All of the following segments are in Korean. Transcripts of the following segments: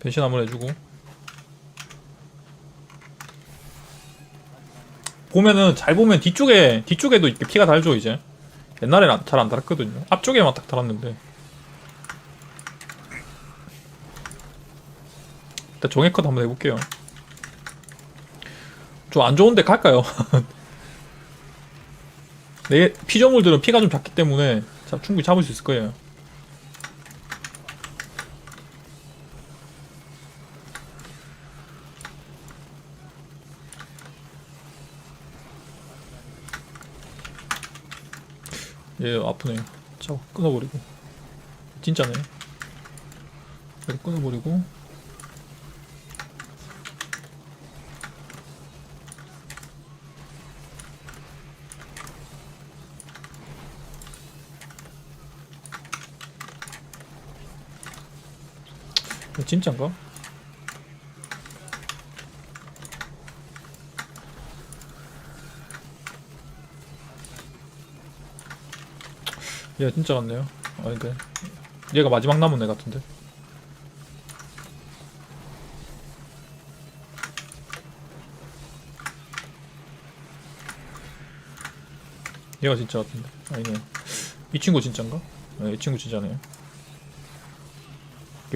변신 한번 해주고. 보면은 잘 보면 뒤쪽에 뒤쪽에도 이렇게 피가 달죠 이제. 옛날에는 잘 안 달았거든요. 앞쪽에만 딱 달았는데. 일단 종액컷 한번 해볼게요. 좀 안 좋은데 갈까요? 내 피조물들은 피가 좀 작기 때문에 자, 충분히 잡을 수 있을 거예요 얘 아프네요. 자 끊어버리고 진짜네. 이렇게 끊어버리고 이거 진짜인가? 얘 진짜 같네요. 아닌데 얘가 마지막 남은 애 같은데. 얘가 진짜 같은데. 아니네. 이 친구 진짜인가? 네, 이 친구 진짜네요.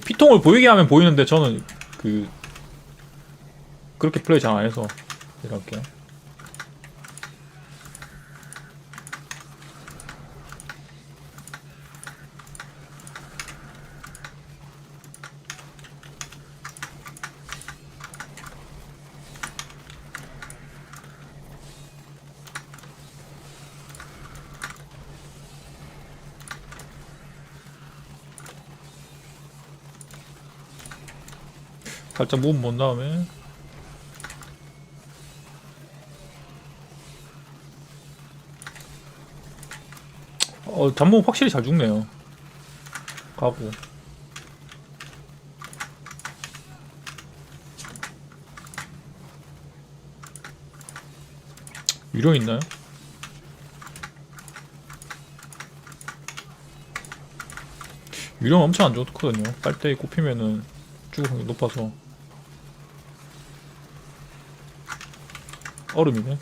피통을 보이게 하면 보이는데 저는 그 그렇게 플레이 잘 안 해서 이렇게 살짝 몸먼 다음에? 어 잠몸 확실히 잘 죽네요. 가보 위로 있나요? 위로 엄청 안 좋거든요. 빨대에 꼽히면은 죽을 확률이 높아서 얼음이네.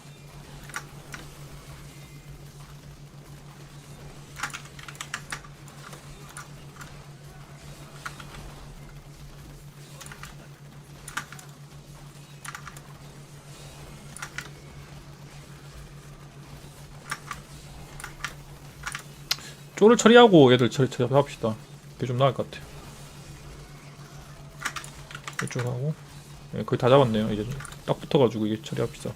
쪼를 처리하고 얘들 처리, 처리합시다. 그게 좀 나을 것 같아요. 이쪽 하고. 예, 거의 다 잡았네요. 이제 딱 붙어가지고 이게 처리합시다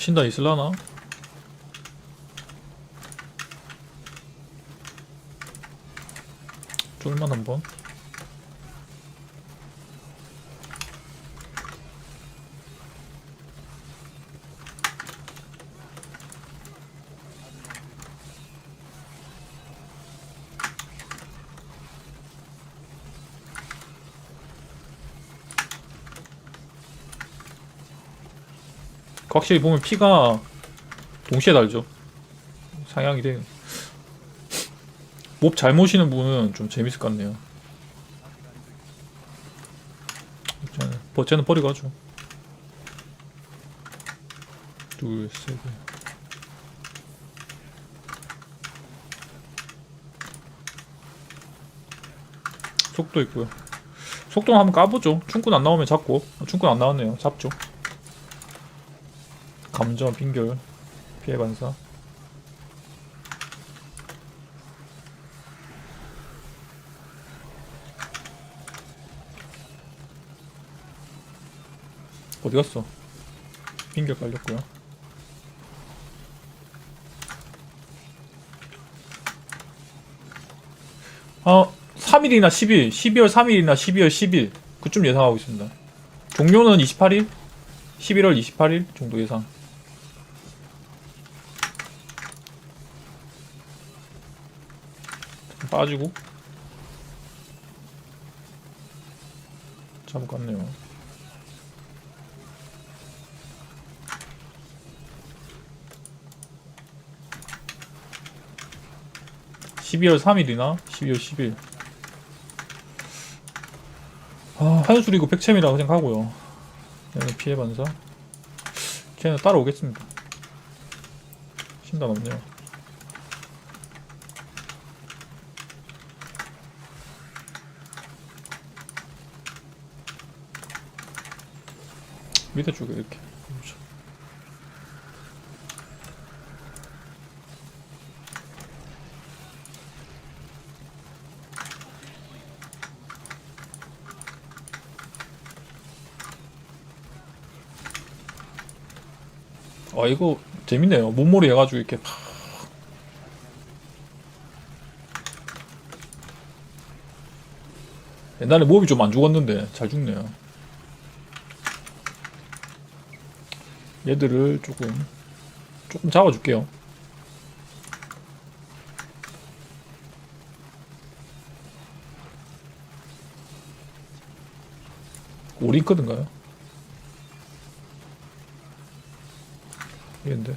신다 있을라나? 쫄만 한번 확실히 보면 피가 동시에 달죠. 상향이 돼요. 몹 잘 모시는 분은 좀 재밌을 것 같네요. 쟤는, 버- 쟤는 버리고 하죠. 둘, 셋, 넷. 속도 있고요. 속도 한번 까보죠. 충군 안 나오면 잡고. 충군 안 나왔네요. 잡죠. 감정 빙결 피해 반사 어디 갔어? 빙결 깔렸고요. 어, 3일이나 10일, 12월 3일이나 12월 10일 그쯤 예상하고 있습니다. 종료는 28일, 11월 28일 정도 예상. 빠지고. 잘못 갔네요. (12월 3일이나) (12월 10일) 아, 하수 줄이고 백챔이라고 생각하고요. 얘는 피해 반사. 걔는 따라오겠습니다. 신단 없네요. 밑에 쪽에 이렇게. 아 이거 재밌네요. 몸머리 해가지고 이렇게 팍. 옛날에 몹이 좀 안 죽었는데 잘 죽네요. 얘들을 조금 조금 잡아줄게요. 오링크든가요? 얘인데.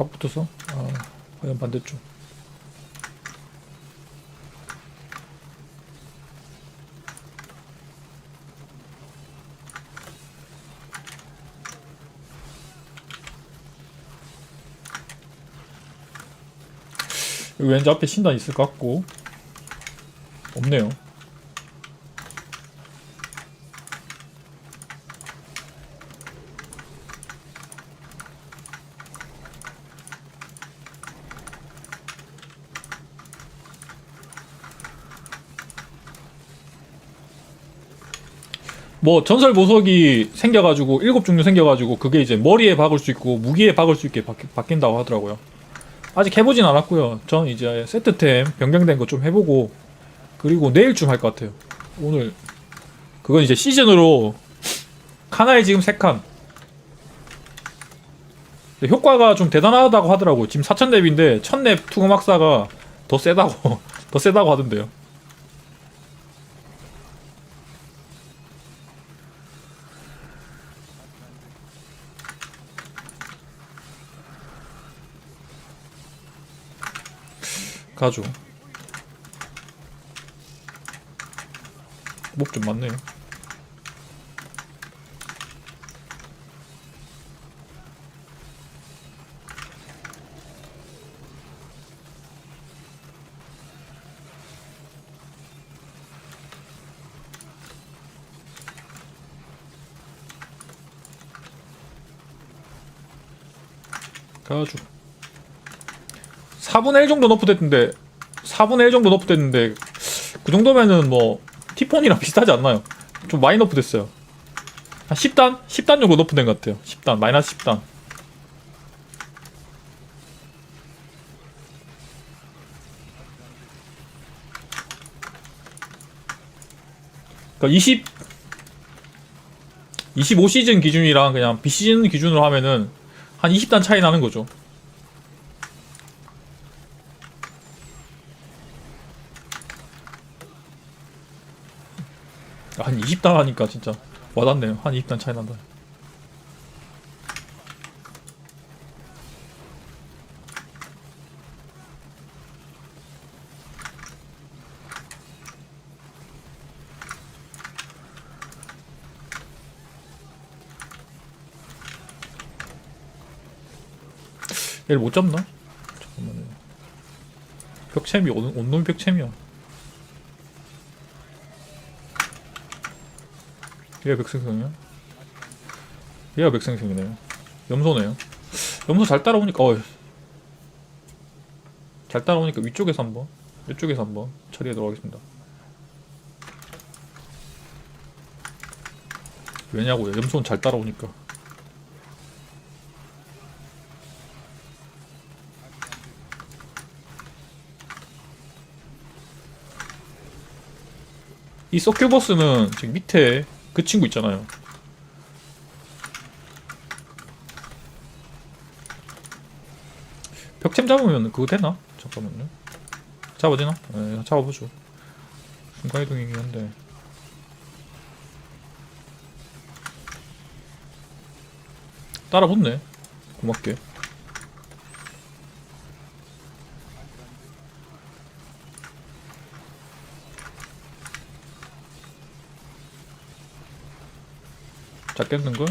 딱 붙어서 아 과연 반대쪽. 왠지 앞에 신단 있을 것 같고. 없네요 뭐 전설 보석이 생겨가지고 일곱 종류 생겨가지고 그게 이제 머리에 박을 수 있고 무기에 박을 수 있게 바뀌, 바뀐다고 하더라고요. 아직 해보진 않았고요. 전 이제 세트템 변경된 거 좀 해보고 그리고 내일쯤 할 것 같아요. 오늘 그건 이제 시즌으로 카나에 지금 세 칸. 효과가 좀 대단하다고 하더라고요. 지금 4000렙인데 1000렙 투구막사가 더 세다고 더 세다고 하던데요. 가죠. 목 좀 많네요. 가죠. 4분의 1 정도 너프 됐는데 4분의 1 정도 너프 됐는데 그 정도면은 뭐 티폰이랑 비슷하지 않나요? 좀 많이 너프 됐어요. 한 10단? 10단 정도 너프 된 것 같아요. 10단, 마이너스 10단. 그러니까 20 25시즌 기준이랑 그냥 비시즌 기준으로 하면은 한 20단 차이 나는 거죠. 한 20단 하니까 진짜 와닿네요. 한 20단 차이 난다. 얘를 못 잡나? 잠깐만요. 벽챔이 온, 온놈 벽챔이야. 얘가 백생성이야? 얘가 백생성이네요. 염소네요. 염소 잘 따라오니까 어이. 잘 따라오니까 위쪽에서 한번 이쪽에서 한번 처리해 들어가겠습니다. 왜냐고요? 염소는 잘 따라오니까. 이 서큐버스는 지금 밑에 그 친구 있잖아요. 벽템 잡으면 그거 되나? 잠깐만요. 잡아되나? 네, 잡아보죠. 순간이동이긴 한데. 따라 붙네. 고맙게. 잡겠는걸?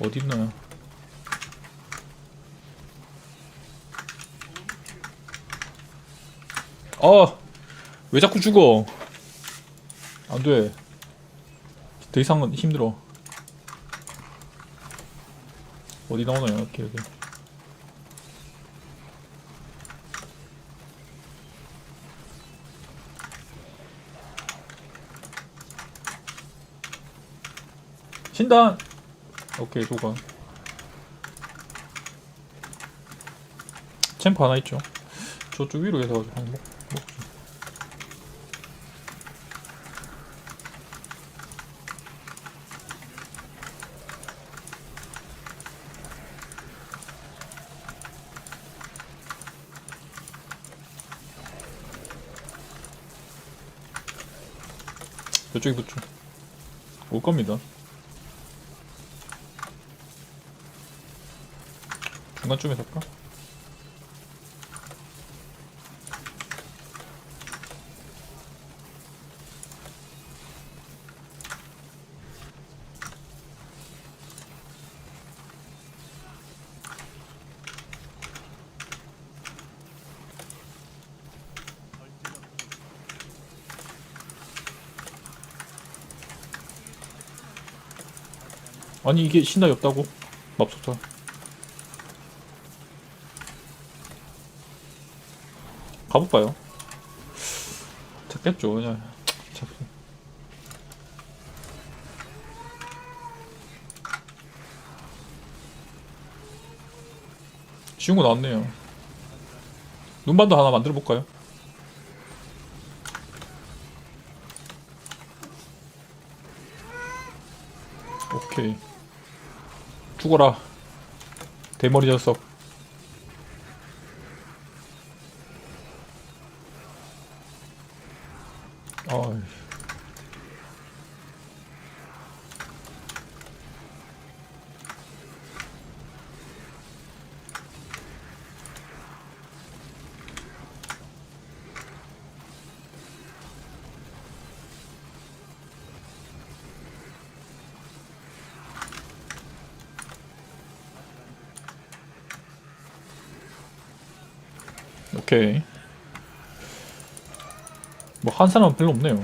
어딨나요? 아! 왜 자꾸 죽어? 안 돼. 더 이상은 힘들어. 어디 나오나요? 이렇게, 이렇게. 신단! 오케이, 도관. 챔프 하나 있죠. 저쪽 위로 해서 가지고 한번 먹, 먹죠. 저쪽이 붙죠. 올 겁니다. 중간쯤에 살까? 아니 이게 신나이 없다고? 맙소사 가볼까요? 찾겠죠 그냥. 찾 쉬운 거 나왔네요. 눈반도 하나 만들어 볼까요? 오케이. 죽어라. 대머리 녀석 오케이. 뭐 한 사람은 별로 없네요